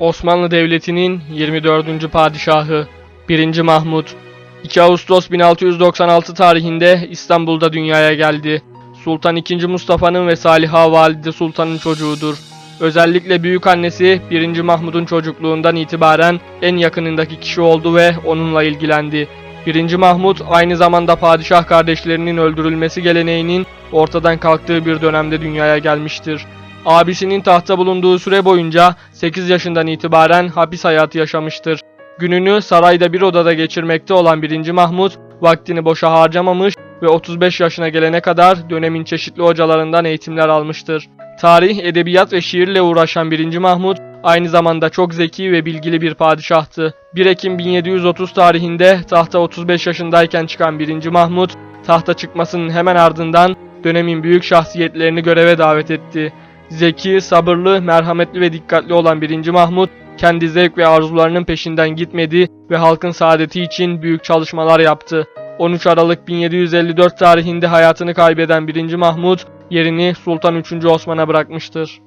Osmanlı Devleti'nin 24. padişahı 1. Mahmut 2 Ağustos 1696 tarihinde İstanbul'da dünyaya geldi. Sultan II. Mustafa'nın ve Saliha Valide Sultan'ın çocuğudur. Özellikle büyük annesi 1. Mahmud'un çocukluğundan itibaren en yakınındaki kişi oldu ve onunla ilgilendi. 1. Mahmud aynı zamanda padişah kardeşlerinin öldürülmesi geleneğinin ortadan kalktığı bir dönemde dünyaya gelmiştir. Abisinin tahta bulunduğu süre boyunca 8 yaşından itibaren hapis hayatı yaşamıştır. Gününü sarayda bir odada geçirmekte olan 1. Mahmud vaktini boşa harcamamış ve 35 yaşına gelene kadar dönemin çeşitli hocalarından eğitimler almıştır. Tarih, edebiyat ve şiirle uğraşan 1. Mahmud aynı zamanda çok zeki ve bilgili bir padişahtı. 1 Ekim 1730 tarihinde tahta 35 yaşındayken çıkan 1. Mahmud, tahta çıkmasının hemen ardından dönemin büyük şahsiyetlerini göreve davet etti. Zeki, sabırlı, merhametli ve dikkatli olan 1. Mahmud, kendi zevk ve arzularının peşinden gitmedi ve halkın saadeti için büyük çalışmalar yaptı. 13 Aralık 1754 tarihinde hayatını kaybeden 1. Mahmud, yerini Sultan 3. Osman'a bırakmıştır.